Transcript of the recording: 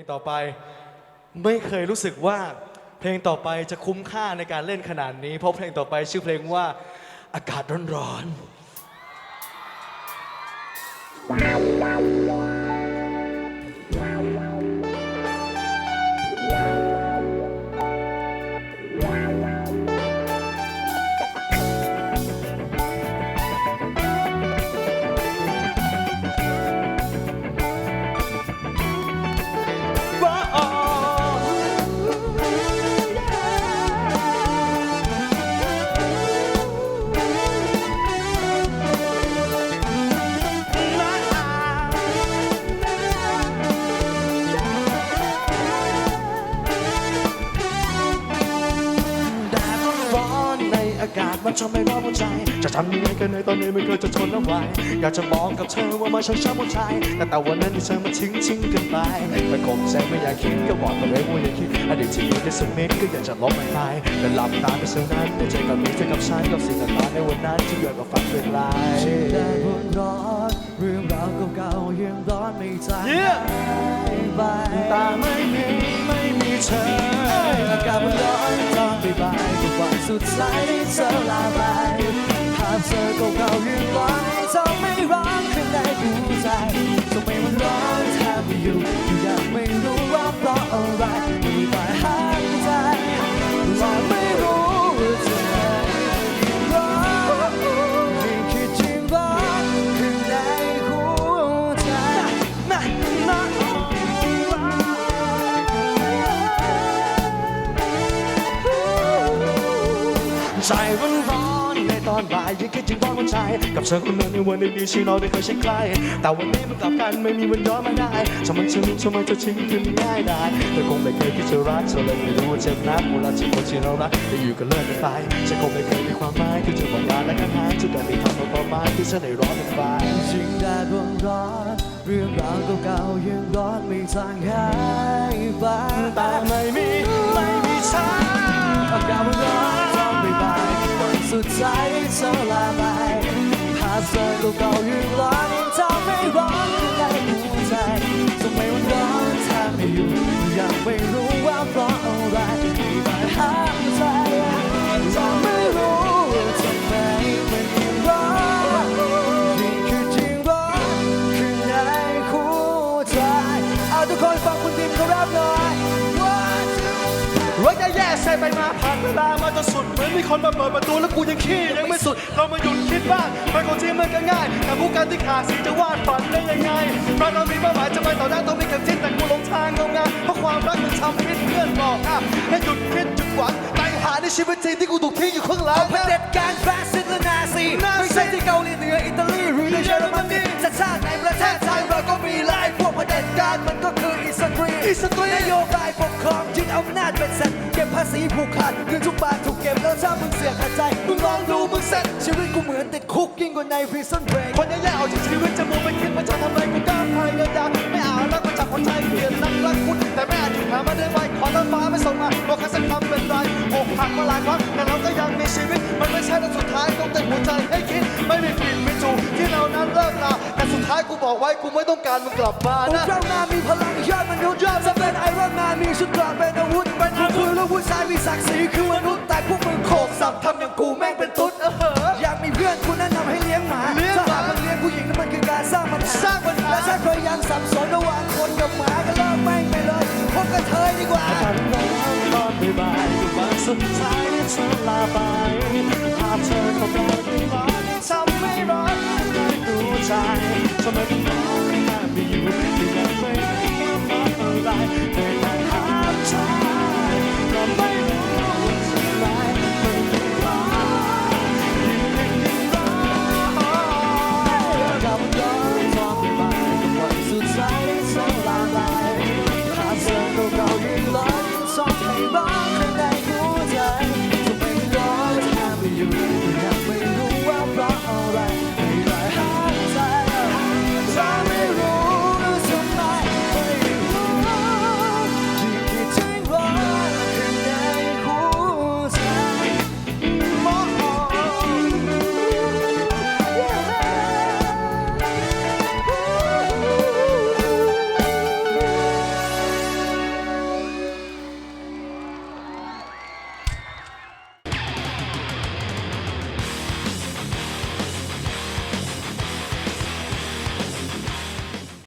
งต่อไป ไม่เคยรู้สึกว่าเพลงต่อไปจะคุ้มค่าในการเล่นขนาดนี้ เพราะเพลงต่อไปชื่อเพลงว่าอากาศร้อนๆ มันทำให้ร้อนหัวใจ จะทำยังไงกันในตอนนี้ไม่เคยจะทนเอาไว้อยากจะบอกกับเธอว่ามาช้ำช้ำหัวใจแต่แต่วันนั้นที่เธอมาทิ้งทิ้งกันไปไม่คงใจไม่อยากคิดก็บอกตัวเองว่าอย่าคิดอดีตที่มีได้สักเม็ดก็อยากจะลบมันไปแต่หลับตาไปเสียนั้นในใจกับมีเธอกับฉันกับสิ่งต่างๆในวันนั้นที่อยากกับฝันเป็นลายแดดร้อนร้อนเรื่องราวเก่าๆยังร้อนไม่จางเยี่ยไปแต่ไม่มีไม่มีเธออากาศมันร้อน ร้อน ใจร้อนร้อนในตอนบ่ายยังคิดถึงร้อนหัวใจกับเธอคนนั้นในวันดีๆที่เราได้เคยใช้ใกล้แต่วันนี้มันกลับกันไม่มีวันย้อนมาได้ทำไมฉันทำไมเธอทิ้งกันง่ายได้เธอคงไม่เคยคิดจะรักเธอเลยไม่รู้ว่าเจ็บนักเวลาที่คนที่เรารักได้อยู่กันเลิกกันไปฉันคงไม่เคยมีความหมายคือเธอบอกลาและกันหายจะต้องมีทำเอาประมาณที่ฉันได้ร้อนเป็นไฟสิ่งแดดร้อนร้อนเรื่องราวเก่าๆยังร้อนไม่จางหายไปแต่ไม่มีไม่มี วันสุดท้ายที่เธอลาไปภาพเธอเก่าๆยังร้อนยังทำให้ร้อนข้างในหัวใจทำไมมันร้อนแทบไม่อยู่ยังไม่รู้ว่าเพราะอะไรที่ไปหาใจจะไม่รู้ว่าทำไมมันยังร้อนยิ่งคือจริงร้อนข้างในหัวใจเอาทุกคนฟังคุณทีมเขารับหน่อย ใส่ไปมาผ่านเวลามาจนสุดเหมือนมีคนมาเปิดประตูแล้วกูยังขี้ยังไม่สุดเรามาหยุดคิดบ้างไปของจริงมันก็ง่าย แต่ผู้การที่ขาดสิจะวาดฝันได้ยังไงเพราะเรามีเป้าหมายจะไปต่อหน้าต้องมีเข็มทิศแต่กูหลงทางงงงานเพราะความรักมันทำพิษเพื่อนบอกอะให้หยุดคิดหยุดหวังตายหาในชีวิตจริงที่กูถูกทิ้งอยู่ข้างหลังเผด็จการฟาสซิสต์และนาซีไม่ใช่ที่เกาหลีเหนืออิตาลีหรือในเยอรมนีจะชาติในประเทศไทยเราก็มีหลายพวกเผด็จการมันก็คืออิสตรีอิสตรีนโยบายปกครองยึดอำนาจเป็นเสร็จเก็บภาษีผูกขาดเงินทุกบาทถูกเก็บแล้วถ้ามึงเสียขัดใจ มึงลองดูมึงเสร็จชีวิตกูเหมือนติดคุกยิ่งกว่าในพรีซันเบรกคนแย่ๆเอาจากชีวิตจะมัวไปคิดว่าจะทำอะไรกูกล้าพายเงินยาไม่เอารักมาจากคนไทยเปลี่ยนนักรักคุณแต่ไม่อาจหยุดหามาได้ไวขอน้ำฟ้าไม่ส่งมาบอกใครสักคำเป็นไรอกหักมาหลายครั้งแต่เราก็ยังมีชีวิต มันไม่ใช่ตอนสุดท้ายต้องเต็มหัวใจให้คิดไม่มีผิดไม่ถูกที่เรานั้นเลิกลาแต่สุดท้ายกูบอกไว้กูไม่ต้องการมึงกลับมานะกเรานามีพลังยอดมนุษย์ยอดจะเป็นไอรอนแมนมีชุดกราเป็นอาวุธเป็นอา วุธแล้วผู้ชายมีศักดิ์ศรีคือมนุษย์แต่พวกมึงโขกสับทำอย่างกูแม่งเป็นตุ๊ดเอออยากมีเพื่อนกูแนะนำให้เลี้ยงหมาเลี้ยงหมาถ้าหากมันเลี้ยงผู้หญิงนั่นมันคือการสร้างปัญหาสร้างปัญหาและถ้าใครยังสับสนระหว่างคนกับหมาก็เลิกแม่งไปเลยพบกันเธอดีกว่า ตอนร้อนตอนบ่ายๆวันสุดท้ายที่เธอลาไปภาพเธอ